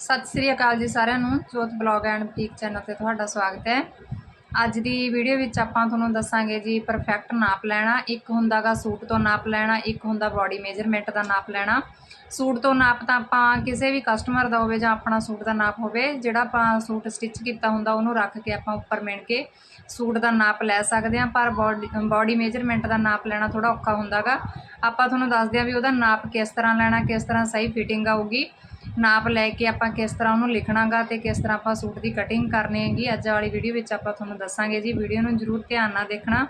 ਸਤਿ ਸ੍ਰੀ ਅਕਾਲ ਜੀ ਸਾਰਿਆਂ ਨੂੰ, ਜੋਤ ਬਲੌਗ ਐਂਡ ਬੁਟੀਕ ਚੈਨਲ ਤੇ ਤੁਹਾਡਾ ਸਵਾਗਤ ਹੈ। ਅੱਜ ਦੀ ਵੀਡੀਓ ਵਿੱਚ ਆਪਾਂ ਤੁਹਾਨੂੰ ਦੱਸਾਂਗੇ ਜੀ ਪਰਫੈਕਟ ਨਾਪ ਲੈਣਾ, ਇੱਕ ਹੁੰਦਾਗਾ ਸੂਟ ਤੋਂ ਨਾਪ ਲੈਣਾ, ਇੱਕ ਹੁੰਦਾ ਬਾਡੀ ਮੇਜਰਮੈਂਟ ਦਾ ਨਾਪ ਲੈਣਾ। ਸੂਟ ਤੋਂ ਨਾਪ ਤਾਂ ਆਪਾਂ ਕਿਸੇ ਵੀ ਕਸਟਮਰ ਦਾ ਹੋਵੇ ਜਾਂ ਆਪਣਾ ਸੂਟ ਦਾ ਨਾਪ ਹੋਵੇ, ਜਿਹੜਾ ਆਪਾਂ ਸੂਟ ਸਟਿਚ ਕੀਤਾ ਹੁੰਦਾ ਉਹਨੂੰ ਰੱਖ ਕੇ ਆਪਾਂ ਉੱਪਰ ਮਿਣ ਕੇ ਸੂਟ ਦਾ ਨਾਪ ਲੈ ਸਕਦੇ ਹਾਂ, ਪਰ ਬਾਡੀ ਮੇਜਰਮੈਂਟ ਦਾ ਨਾਪ ਲੈਣਾ ਥੋੜਾ ਔਖਾ ਹੁੰਦਾਗਾ। ਆਪਾਂ ਤੁਹਾਨੂੰ ਦੱਸਦੇ ਹਾਂ ਵੀ ਉਹਦਾ ਨਾਪ ਕਿਸ ਤਰ੍ਹਾਂ ਲੈਣਾ, ਕਿਸ ਤਰ੍ਹਾਂ ਸਹੀ ਫਿਟਿੰਗ ਆਊਗੀ। ਨਾਪ ਲੈ ਕੇ ਆਪਾਂ ਕਿਸ ਤਰ੍ਹਾਂ ਉਹਨੂੰ ਲਿਖਣਾਗਾ ਤੇ ਕਿਸ ਤਰ੍ਹਾਂ ਆਪਾਂ ਸੂਟ ਦੀ ਕਟਿੰਗ ਕਰਨੀ ਹੈਗੀ, ਅੱਜ ਵਾਲੀ ਵੀਡੀਓ ਵਿੱਚ ਆਪਾਂ ਤੁਹਾਨੂੰ ਦੱਸਾਂਗੇ ਜੀ। ਵੀਡੀਓ ਨੂੰ ਜਰੂਰ ਧਿਆਨ ਨਾਲ ਦੇਖਣਾ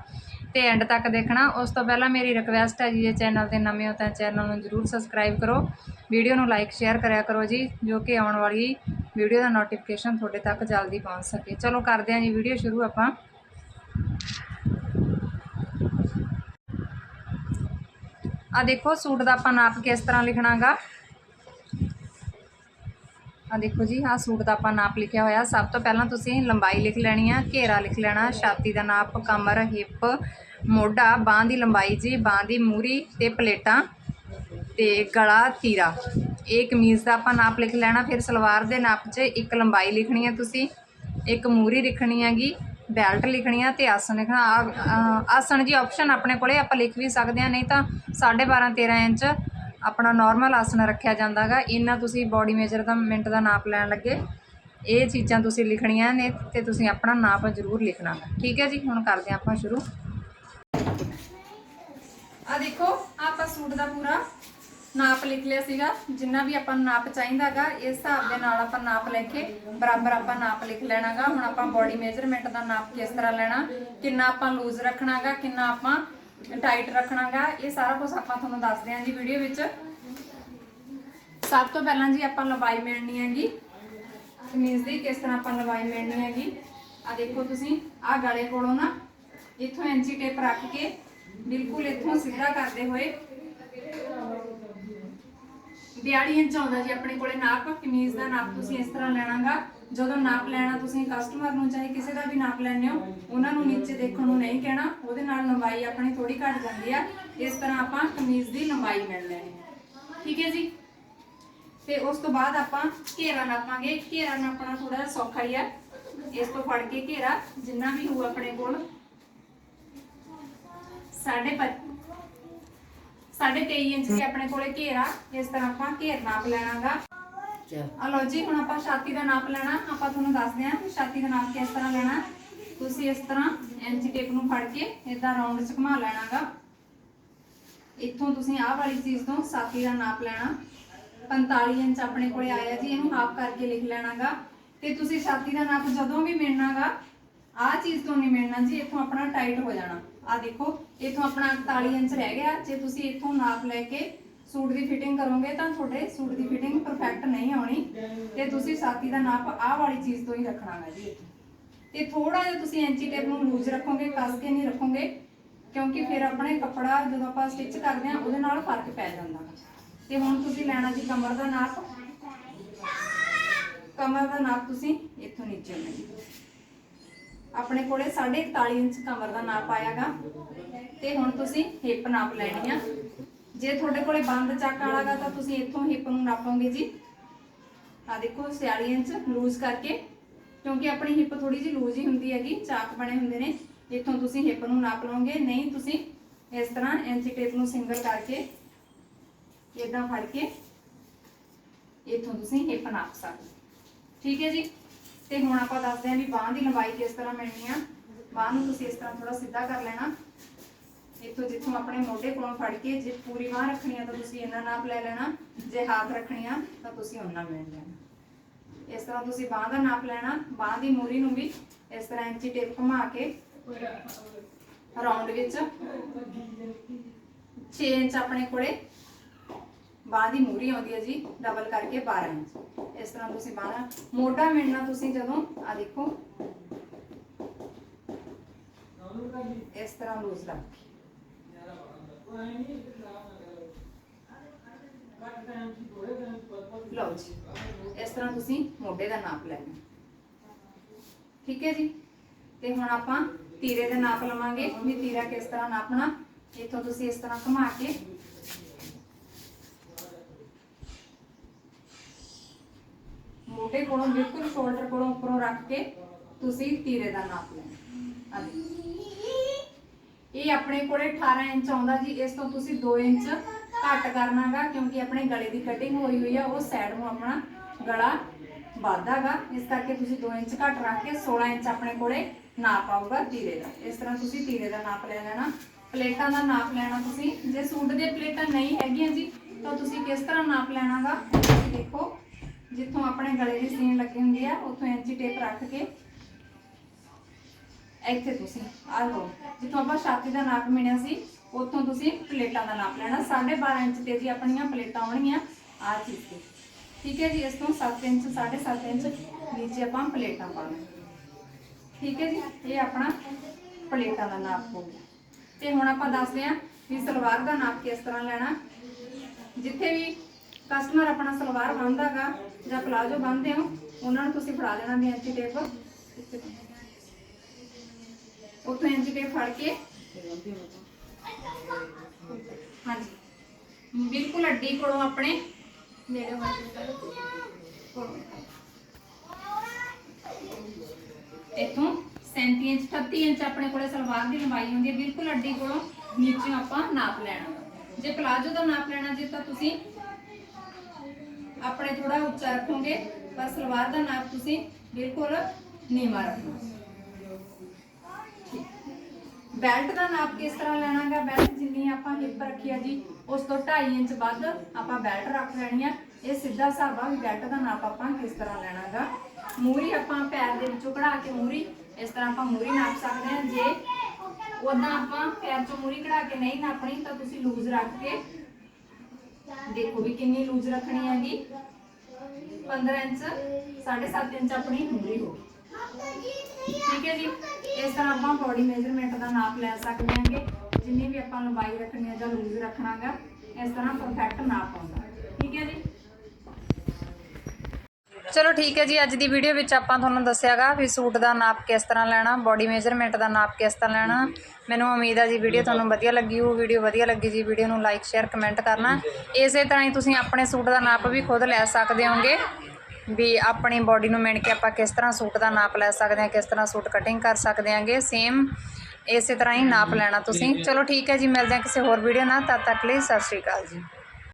ਤੇ ਐਂਡ ਤੱਕ ਦੇਖਣਾ। ਉਸ ਤੋਂ ਪਹਿਲਾਂ ਮੇਰੀ ਰਿਕਵੈਸਟ ਹੈ ਜੀ ਜੇ ਚੈਨਲ ਤੇ ਨਵੇਂ ਹੋ ਤਾਂ ਚੈਨਲ ਨੂੰ ਜਰੂਰ ਸਬਸਕ੍ਰਾਈਬ ਕਰੋ। ਵੀਡੀਓ ਨੂੰ ਲਾਈਕ ਸ਼ੇਅਰ ਕਰਿਆ ਕਰੋ ਜੀ, ਜੋ ਕਿ ਆਉਣ ਵਾਲੀ ਵੀਡੀਓ ਦਾ ਨੋਟੀਫਿਕੇਸ਼ਨ ਤੁਹਾਡੇ ਤੱਕ ਜਲਦੀ ਪਹੁੰਚ ਸਕੇ। ਚਲੋ ਕਰਦੇ ਹਾਂ ਜੀ ਵੀਡੀਓ ਸ਼ੁਰੂ ਆਪਾਂ। ਆ ਦੇਖੋ, ਸੂਟ ਦਾ ਆਪਾਂ ਨਾਪ ਕਿਸ ਤਰ੍ਹਾਂ ਲਿਖਣਾਗਾ। ਆ ਦੇਖੋ ਜੀ ਆਹ ਸੂਟ ਦਾ ਆਪਾਂ ਨਾਪ ਲਿਖਿਆ ਹੋਇਆ। ਸਭ ਤੋਂ ਪਹਿਲਾਂ ਤੁਸੀਂ ਲੰਬਾਈ ਲਿਖ ਲੈਣੀ ਆ, ਘੇਰਾ ਲਿਖ ਲੈਣਾ, ਛਾਤੀ ਦਾ ਨਾਪ, ਕਮਰ, ਹਿੱਪ, ਮੋਢਾ, ਬਾਹ ਦੀ ਲੰਬਾਈ ਜੀ, ਬਾਹ ਦੀ ਮੂਰੀ ਤੇ ਪਲੇਟਾਂ ਤੇ ਗਲਾ, ਤੀਰਾ। ਇਹ ਕਮੀਜ਼ ਦਾ ਆਪਾਂ ਨਾਪ ਲਿਖ ਲੈਣਾ, ਫਿਰ ਸਲਵਾਰ ਦੇ ਨਾਪ 'ਚ ਇੱਕ ਲੰਬਾਈ ਲਿਖਣੀ ਹੈ ਤੁਸੀਂ, ਇੱਕ ਮੂਰੀ ਲਿਖਣੀ ਹੈਗੀ, ਬੈਲਟ ਲਿਖਣੀ ਆ ਤੇ ਆਸਣ ਲਿਖਣਾ। ਆਸਣ ਜੀ ਆਪਸ਼ਨ ਆਪਣੇ ਕੋਲੇ ਆਪਾਂ ਲਿਖ ਵੀ ਸਕਦੇ ਆ, ਨਹੀਂ ਤਾਂ 12.5 13 ਇੰਚ ਆਪਣਾ ਨਾਰਮਲ ਆਸਣ ਰੱਖਿਆ ਜਾਂਦਾਗਾ। ਇਹਨਾਂ ਤੁਸੀਂ ਬਾਡੀ ਮੇਜਰ ਦਾ ਮਿੰਟ ਦਾ ਨਾਪ ਲੈਣ ਲੱਗੇ। ਇਹ ਚੀਜ਼ਾਂ ਤੁਸੀਂ ਲਿਖਣੀਆਂ ਨੇ ਤੇ ਤੁਸੀਂ ਆਪਣਾ ਨਾਪ ਜ਼ਰੂਰ ਲਿਖਣਾ। ਠੀਕ ਹੈ ਜੀ, ਹੁਣ ਕਰਦੇ ਹਾਂ ਆਪਾਂ ਸ਼ੁਰੂ। ਆ ਦੇਖੋ, ਆਪਾਂ ਸੂਟ ਦਾ ਪੂਰਾ ਨਾਪ ਲਿਖ ਲਿਆ ਸੀਗਾ। ਜਿੰਨਾ ਵੀ ਆਪਾਂ ਨੂੰ ਨਾਪ ਚਾਹੀਦਾਗਾ, ਇਸ ਹਿਸਾਬ ਦੇ ਨਾਲ ਆਪਾਂ ਨਾਪ ਲੈ ਕੇ ਬਰਾਬਰ ਆਪਾਂ ਨਾਪ ਲਿਖ ਲੈਣਾਗਾ। ਹੁਣ ਆਪਾਂ ਬਾਡੀ ਮੇਜਰਮੈਂਟ ਦਾ ਨਾਪ ਕਿਸ ਤਰ੍ਹਾਂ ਲੈਣਾ, ਕਿੰਨਾ ਆਪਾਂ ਲੂਜ਼ ਰੱਖਣਾਗਾ, ਕਿੰਨਾ ਆਪਾਂ ਟਾਈਟ ਰੱਖਣਾਗਾ, ਇਹ ਸਾਰਾ ਕੁਝ ਆਪਾਂ ਤੁਹਾਨੂੰ ਦੱਸਦੇ ਹਾਂ ਜੀ ਵੀਡੀਓ ਵਿੱਚ। ਸਭ ਤੋਂ ਪਹਿਲਾਂ ਜੀ ਆਪਾਂ ਲੰਬਾਈ ਮਿਲਣੀ ਹੈਗੀ। ਕਮੀਜ਼ ਦੀ ਕਿਸ ਤਰ੍ਹਾਂ ਆਪਾਂ ਲੰਬਾਈ ਮਿਲਣੀ ਹੈਗੀ। ਆ ਦੇਖੋ ਤੁਸੀਂ ਆ ਗਲੇ ਕੋਲੋਂ ਨਾ ਇੱਥੋਂ ਇੰਚੀ ਟੇਪ ਰੱਖ ਕੇ ਬਿਲਕੁਲ ਇੱਥੋਂ ਸਿੱਧਾ ਕਰਦੇ ਹੋਏ। 42 ਇੰਚ ਆਉਂਦਾ ਜੀ ਆਪਣੇ ਕੋਲੇ ਨਾਪ, ਕਮੀਜ਼ ਦਾ ਨਾਪ ਤੁਸੀਂ ਇਸ ਤਰ੍ਹਾਂ ਲੈਣਾਗਾ। ਜਦੋਂ ਨਾਪ ਲੈਣਾ ਤੁਸੀਂ ਕਸਟਮਰ ਨੂੰ ਚਾਹੇ ਕਿਸੇ ਦਾ ਵੀ ਨਾਪ ਲੈਣੇ ਹੋ, ਉਹਨਾਂ ਨੂੰ ਨੀਚੇ ਦੇਖਣ ਨੂੰ ਨਹੀਂ ਕਹਿਣਾ, ਉਹਦੇ ਨਾਲ ਲੰਬਾਈ ਆਪਣੀ ਥੋੜੀ ਘਟ ਜਾਂਦੀ ਆ। ਇਸ ਤਰ੍ਹਾਂ ਆਪਾਂ ਕਮੀਜ਼ ਦੀ ਲੰਬਾਈ ਮਿਲ ਲੈਣੀ। ਠੀਕ ਹੈ ਜੀ? ਤੇ ਉਸ ਤੋਂ ਬਾਅਦ ਆਪਾਂ ਘੇਰਾ ਨਾਪਾਂਗੇ। ਘੇਰਾ ਨਾਪਣਾ ਥੋੜਾ ਜਿਹਾ ਸੌਖਾ ਹੀ ਆ। ਇਸ ਤੋਂ ਫੜ ਕੇ ਘੇਰਾ ਜਿੰਨਾ ਵੀ ਹੋਊ ਆਪਣੇ ਕੋਲ। ਸਾਢੇ ਪੰਜ ਸਾਢੇ 23 ਇੰਚ ਦੀ ਆਪਣੇ ਕੋਲੇ ਘੇਰਾ। ਇਸ ਤਰ੍ਹਾਂ ਆਪਾਂ ਘੇਰ ਨਾਪ ਲੈਣਾਗਾ। ਆ ਲਓ ਜੀ, ਹੁਣ ਆਪਾਂ ਛਾਤੀ ਦਾ ਨਾਪ ਲੈਣਾ। ਆਪਾਂ ਤੁਹਾਨੂੰ ਦੱਸਦੇ ਹਾਂ ਕਿ ਛਾਤੀ ਦਾ ਨਾਪ ਕਿਸ ਤਰ੍ਹਾਂ ਲੈਣਾ। ਤੁਸੀਂ ਇਸ ਤਰ੍ਹਾਂ ਇੰਚ ਟੇਪ ਨੂੰ ਫੜ ਕੇ ਇਦਾਂ ਰਾਉਂਡ ਚ ਘੁਮਾ ਲੈਣਾਗਾ। ਇੱਥੋਂ ਤੁਸੀਂ ਆਹ ਵਾਲੀ ਚੀਜ਼ ਤੋਂ ਛਾਤੀ ਦਾ ਨਾਪ ਲੈਣਾ। 45 ਇੰਚ ਆਪਣੇ ਕੋਲੇ ਆਇਆ ਜੀ, ਇਹਨੂੰ ਹਾਫ ਕਰਕੇ ਲਿਖ ਲੈਣਾਗਾ। ਤੇ ਤੁਸੀਂ ਛਾਤੀ ਦਾ ਨਾਪ ਜਦੋਂ ਵੀ ਮਿਲਣਾਗਾ, ਆਹ ਚੀਜ਼ ਤੋਂ ਨਹੀਂ ਮਿਲਣਾ ਜੀ, ਇੱਥੋਂ ਆਪਣਾ ਟਾਈਟ ਹੋ ਜਾਣਾ। ਆ ਦੇਖੋ, ਇੱਥੋਂ ਆਪਣਾ 41 ਇੰਚ ਰਹਿ ਗਿਆ। ਜੇ ਤੁਸੀਂ ਇੱਥੋਂ ਨਾਪ ਲੈ ਕੇ ਸੂਟ ਦੀ ਫਿਟਿੰਗ ਕਰੋਗੇ ਤਾਂ ਤੁਹਾਡੇ ਸੂਟ ਦੀ ਫਿਟਿੰਗ ਪਰਫੈਕਟ ਨਹੀਂ ਆਉਣੀ। ਤੇ ਤੁਸੀਂ ਛਾਤੀ ਦਾ ਨਾਪ ਆਹ ਵਾਲੀ ਚੀਜ਼ ਤੋਂ ਹੀ ਰੱਖਣਾਗਾ ਜੀ। ਤੇ ਥੋੜਾ ਜਿਹਾ ਤੁਸੀਂ ਇੰਚੀ ਟੇਪ ਨੂੰ ਲੂਜ਼ ਰੱਖੋਗੇ ਕੱਸ ਕੇ ਨਹੀਂ ਰੱਖੋਗੇ, ਕਿਉਂਕਿ ਫਿਰ ਆਪਣੇ ਕੱਪੜਾ ਜਦੋਂ ਆਪਾਂ ਸਟਿਚ ਕਰਦੇ ਹਾਂ, ਉਹਦੇ ਨਾਲ ਫ਼ਰਕ ਪੈ ਜਾਂਦਾ। ਤੇ ਹੁਣ ਤੁਸੀਂ ਲੈਣਾ ਜੀ ਕਮਰ ਦਾ ਨਾਪ। ਕਮਰ ਦਾ ਨਾਪ ਤੁਸੀਂ ਇੱਥੋਂ ਨੀਚੇ ਲੈਣਾ ਆਪਣੇ ਕੋਲੇ 41 ਇੰਚ ਕਮਰ ਦਾ ਨਾਪ ਆਇਆਗਾ। ਤੇ ਹੁਣ ਤੁਸੀਂ ਹਿੱਪ ਨਾਪ ਲੈਣੀ ਆ। ਜੇ ਤੁਹਾਡੇ ਕੋਲੇ ਬੰਦ ਚੱਕ ਵਾਲਾਗਾ ਤਾਂ ਤੁਸੀਂ ਇੱਥੋਂ ਹਿੱਪ ਨੂੰ ਨਾਪੋਗੇ ਜੀ। ਆ ਦੇਖੋ 46 ਇੰਚ ਲੂਜ਼ ਕਰਕੇ, ਕਿਉਂਕਿ ਆਪਣੀ ਹਿੱਪ ਥੋੜੀ ਜਿਹੀ ਲੂਜ਼ ਹੀ ਹੁੰਦੀ ਹੈਗੀ, ਚਾਕ ਬਣੇ ਹੁੰਦੇ ਨੇ। ਇੱਥੋਂ ਤੁਸੀਂ ਹਿੱਪ ਨੂੰ ਨਾਪ ਲਓਗੇ, ਨਹੀਂ ਤੁਸੀਂ ਇਸ ਤਰ੍ਹਾਂ ਇੰਚ ਟੇਪ ਨੂੰ ਸਿੰਗਲ ਕਰਕੇ ਇਦਾਂ ਫੜ ਕੇ ਇੱਥੋਂ ਤੁਸੀਂ ਹਿੱਪ ਨਾਪ ਸਕਦੇ ਠੀਕ ਹੈ ਜੀ? ਤੇ ਹੁਣ ਆਪਾਂ ਦੱਸਦੇ ਹਾਂ ਵੀ ਬਾਹ ਦੀ ਲੰਬਾਈ ਕਿਸ ਤਰ੍ਹਾਂ ਮਿਲਣੀ ਆ। ਬਾਹ ਨੂੰ ਤੁਸੀਂ ਇਸ ਤਰ੍ਹਾਂ ਥੋੜਾ ਸਿੱਧਾ ਕਰ ਲੈਣਾ। ਇੱਥੋਂ ਜਿੱਥੋਂ ਆਪਣੇ ਮੋਢੇ ਕੋਲੋਂ ਫੜ ਕੇ ਜੇ ਪੂਰੀ ਬਾਹ ਰੱਖਣੀ ਆ ਤਾਂ ਤੁਸੀਂ ਇੰਨਾ ਨਾਪ ਲੈ ਲੈਣਾ, ਜੇ ਹਾਫ ਰੱਖਣੀ ਆ ਤਾਂ ਤੁਸੀਂ ਉਹਨਾਂ ਮਿਲ ਲੈਣਾ। ਇਸ ਤਰ੍ਹਾਂ ਤੁਸੀਂ ਬਾਹ ਦਾ ਨਾਪ ਲੈਣਾ, ਬਾਹ ਦੀ ਮੂਰੀ ਨੂੰ ਵੀ ਇਸ ਤਰ੍ਹਾਂ ਇੰਚੀ ਟੇਪ ਘੁਮਾ ਕੇ ਰਾਉਂਡ ਵਿੱਚ 6 ਇੰਚ ਆਪਣੇ ਕੋਲੇ ਬਾਹ ਦੀ ਮੂਰੀ ਆਉਂਦੀ ਹੈ ਜੀ ਡਬਲ ਕਰਕੇ 12 ਇੰਚ। ਇਸ ਤਰ੍ਹਾਂ ਤੁਸੀਂ ਬਾਹ ਮੋਢਾ ਮਿਲਣਾ ਤੁਸੀਂ ਜਦੋਂ ਆ ਦੇਖੋ। ਇਸ ਤਰ੍ਹਾਂ ਲੂਜ਼ ਰੱਖ। ਲਓ ਜੀ ਇਸ ਤਰ੍ਹਾਂ ਤੁਸੀਂ ਮੋਢੇ ਦਾ ਨਾਪ ਲੈਣਾ ਠੀਕ ਹੈ ਜੀ ਤੇ ਹੁਣ ਆਪਾਂ ਤੀਰੇ ਦੇ ਨਾਪ ਲਵਾਂਗੇ ਵੀ ਤੀਰਾ ਕਿਸ ਤਰ੍ਹਾਂ ਨਾਪਣਾ ਇੱਥੋਂ ਤੁਸੀਂ ਇਸ ਤਰ੍ਹਾਂ ਘੁਮਾ ਕੇ ਮੋਢੇ ਕੋਲੋਂ ਬਿਲਕੁਲ ਸ਼ੋਲਡਰ ਕੋਲੋਂ ਉੱਪਰੋਂ ਰੱਖ ਕੇ ਤੁਸੀਂ ਤੀਰੇ ਦਾ ਨਾਪ ਲੈਣਾ ਆ ਦੇਖੋ। ਇਹ ਆਪਣੇ ਕੋਲੇ 18 ਇੰਚ ਆਉਂਦਾ ਜੀ, ਇਸ ਤੋਂ ਤੁਸੀਂ 2 ਇੰਚ ਘੱਟ ਕਰਨਾਗਾ, ਕਿਉਂਕਿ ਆਪਣੇ ਗਲੇ ਦੀ ਕਟਿੰਗ ਹੋਈ ਹੋਈ ਆ, ਉਹ ਸਾਈਡ ਨੂੰ ਆਪਣਾ ਗਲਾ ਵਾਧਾਗਾ ਇਸ ਕਰਕੇ ਤੁਸੀਂ 2 ਇੰਚ ਘੱਟ ਰੱਖ ਕੇ 16 ਇੰਚ ਆਪਣੇ ਕੋਲੇ ਨਾਪ ਆਊਗਾ ਤੀਰੇ ਦਾ। ਇਸ ਤਰ੍ਹਾਂ ਤੁਸੀਂ ਤੀਰੇ ਦਾ ਨਾਪ ਲੈ ਲੈਣਾ। ਪਲੇਟਾਂ ਦਾ ਨਾਪ ਲੈਣਾ ਤੁਸੀਂ। ਜੇ ਸੂਟ ਦੀਆਂ ਪਲੇਟਾਂ ਨਹੀਂ ਹੈਗੀਆਂ ਜੀ, ਤਾਂ ਤੁਸੀਂ ਕਿਸ ਤਰ੍ਹਾਂ ਨਾਪ ਲੈਣਾਗਾ? ਤੁਸੀਂ ਦੇਖੋ, ਜਿੱਥੋਂ ਆਪਣੇ ਗਲੇ ਦੀ ਸੀਨ ਲੱਗੀ ਹੁੰਦੀ ਆ, ਉੱਥੋਂ ਇੰਚੀ ਟੇਪ ਰੱਖ ਕੇ ਇੱਥੇ ਤੁਸੀਂ ਆਹ ਲਓ, ਜਿੱਥੋਂ ਆਪਾਂ ਛਾਤੀ ਦਾ ਨਾਪ ਮਿਣਿਆ ਸੀ, ਉੱਥੋਂ ਤੁਸੀਂ ਪਲੇਟਾਂ ਦਾ ਨਾਪ ਲੈਣਾ। 12.5 ਇੰਚ ਤੇ ਜੀ ਆਪਣੀਆਂ ਪਲੇਟਾਂ ਆਉਣਗੀਆਂ ਆਹ ਚੀਜ਼ ਤੇ। ਠੀਕ ਹੈ ਜੀ, ਇਸ ਤੋਂ 7 ਇੰਚ 7.5 ਇੰਚ ਨੀਚੇ ਆਪਾਂ ਪਲੇਟਾਂ ਪਾਉਣਾ ਠੀਕ ਹੈ ਜੀ, ਇਹ ਆਪਣਾ ਪਲੇਟਾਂ ਦਾ ਨਾਪ ਹੋ ਗਿਆ। ਤੇ ਹੁਣ ਆਪਾਂ ਦੱਸਦੇ ਹਾਂ ਵੀ ਸਲਵਾਰ ਦਾ ਨਾਪ ਕਿਸ ਤਰ੍ਹਾਂ ਲੈਣਾ। ਜਿੱਥੇ ਵੀ ਕਸਟਮਰ ਆਪਣਾ ਸਲਵਾਰ ਬੰਨਦਾਗਾ ਜਾਂ ਪਲਾਜੋ ਬੰਨਦੇ ਹੋ, ਉਹਨਾਂ ਨੂੰ ਤੁਸੀਂ ਫੜਾ ਦੇਣਾ ਵੀ ਇੰਚੀ ਟੇਪ ਇੱਥੇ ਉੱਥੋਂ ਇੰਚ ਟੇਪ ਫੜ ਕੇ ਹਾਂਜੀ ਬਿਲਕੁਲ ਅੱਡੀ ਕੋਲੋਂ ਆਪਣੇ ਨੇੜੇ ਵਾਲੀ ਕੋਲੋਂ ਇੱਥੋਂ 37 ਇੰਚ 38 ਇੰਚ ਆਪਣੇ ਕੋਲੇ ਸਲਵਾਰ ਦੀ ਲੰਬਾਈ ਹੁੰਦੀ ਹੈ ਬਿਲਕੁਲ ਅੱਡੀ ਕੋਲੋਂ ਨੀਚੇ ਆਪਾਂ ਨਾਪ ਲੈਣਾ ਜੇ ਪਲਾਜੋ ਦਾ ਨਾਪ ਲੈਣਾ ਜੇ ਤਾਂ ਤੁਸੀਂ ਆਪਣੇ ਥੋੜਾ ਉੱਚਾ ਰੱਖੋਗੇ ਪਰ ਸਲਵਾਰ ਦਾ ਨਾਪ ਤੁਸੀਂ ਬਿਲਕੁਲ ਨੀਵਾਂ ਰੱਖਣਾ ਬੈਲਟ ਦਾ ਨਾਪ ਕਿਸ ਤਰ੍ਹਾਂ ਲੈਣਾਗਾ? ਬੈਲਟ ਜਿੰਨੀ ਆਪਾਂ ਹਿੱਪ ਰੱਖੀ ਆ ਜੀ, ਉਸ ਤੋਂ 2.5 ਇੰਚ ਵੱਧ ਆਪਾਂ ਬੈਲਟ ਰੱਖ ਲੈਣੀ ਆ। ਇਹ ਸਿੱਧਾ ਹਿਸਾਬ ਆ ਵੀ ਬੈਲਟ ਦਾ ਨਾਪ ਆਪਾਂ ਕਿਸ ਤਰ੍ਹਾਂ ਲੈਣਾਗਾ। ਮੂਰੀ ਆਪਾਂ ਪੈਰ ਦੇ ਵਿੱਚੋਂ ਕਢਾ ਕੇ ਮੂਰੀ, ਇਸ ਤਰ੍ਹਾਂ ਆਪਾਂ ਮੂਰੀ ਨਾਪ ਸਕਦੇ ਹਾਂ ਜੇ ਉਦਾਂ ਆਪਾਂ ਪੈਰ ਚੋਂ ਮੂਰੀ ਕਢਾ ਕੇ ਨਹੀਂ ਨਾਪਣੀ, ਤਾਂ ਤੁਸੀਂ ਲੂਜ਼ ਰੱਖ ਕੇ ਦੇਖੋ ਵੀ ਕਿੰਨੀ ਲੂਜ਼ ਰੱਖਣੀ ਹੈਗੀ। 15 ਇੰਚ 7.5 ਇੰਚ ਆਪਣੀ ਮੂਰੀ ਹੋ ਠੀਕ ਹੈ ਜੀ। ਇਸ ਤਰ੍ਹਾਂ ਆਪਾਂ ਬੋਡੀ ਮੇਜ਼ਰਮੈਂਟ ਦਾ ਨਾਪ ਲੈ ਸਕਦੇ ਹਾਂਗੇ। ਜਿੰਨੀ ਵੀ ਆਪਾਂ ਲੰਬਾਈ ਰੱਖਣੀ ਹੈ ਜਾਂ ਲੂਜ਼ ਰੱਖਣਾਗਾ, ਇਸ ਤਰ੍ਹਾਂ ਪਰਫੈਕਟ ਨਾਪ ਆਉਂਦਾ। ਠੀਕ ਹੈ ਜੀ। ਚਲੋ ਠੀਕ ਹੈ ਜੀ, ਅੱਜ ਦੀ ਵੀਡੀਓ ਵਿੱਚ ਆਪਾਂ ਤੁਹਾਨੂੰ ਦੱਸਿਆਗਾ ਵੀ ਸੂਟ ਦਾ ਨਾਪ ਕਿਸ ਤਰ੍ਹਾਂ ਲੈਣਾ ਬੋਡੀ ਮੇਜਰਮੈਂਟ ਦਾ ਨਾਪ ਕਿਸ ਤਰ੍ਹਾਂ ਲੈਣਾ। ਮੈਨੂੰ ਉਮੀਦ ਹੈ ਜੀ ਵੀਡੀਓ ਤੁਹਾਨੂੰ ਵਧੀਆ ਲੱਗੀ ਹੋ ਵੀਡੀਓ ਵਧੀਆ ਲੱਗੀ ਜੀ ਵੀਡੀਓ ਨੂੰ ਲਾਈਕ ਸ਼ੇਅਰ ਕਮੈਂਟ ਕਰਨਾ। ਇਸੇ ਤਰ੍ਹਾਂ ਹੀ ਤੁਸੀਂ ਆਪਣੇ ਸੂਟ ਦਾ ਨਾਪ ਵੀ ਖੁਦ ਲੈ ਸਕਦੇ ਹੋਗੇ। ਵੀ ਆਪਣੀ ਬੋਡੀ ਨੂੰ ਮਿਣ ਕੇ ਆਪਾਂ ਕਿਸ ਤਰ੍ਹਾਂ ਸੂਟ ਦਾ ਨਾਪ ਲੈ ਸਕਦੇ ਹਾਂ ਕਿਸ ਤਰ੍ਹਾਂ ਸੂਟ ਕਟਿੰਗ ਕਰ ਸਕਦੇ ਹਾਂਗੇ। ਸੇਮ ਇਸੇ ਤਰ੍ਹਾਂ ਹੀ ਨਾਪ ਲੈਣਾ ਤੁਸੀਂ। ਚਲੋ ਠੀਕ ਹੈ ਜੀ ਮਿਲਦੇ ਹਾਂ ਕਿਸੇ ਹੋਰ ਵੀਡੀਓ ਨਾਲ। ਤਦ ਤੱਕ ਲਈ ਸਤਿ ਸ਼੍ਰੀ ਅਕਾਲ ਜੀ।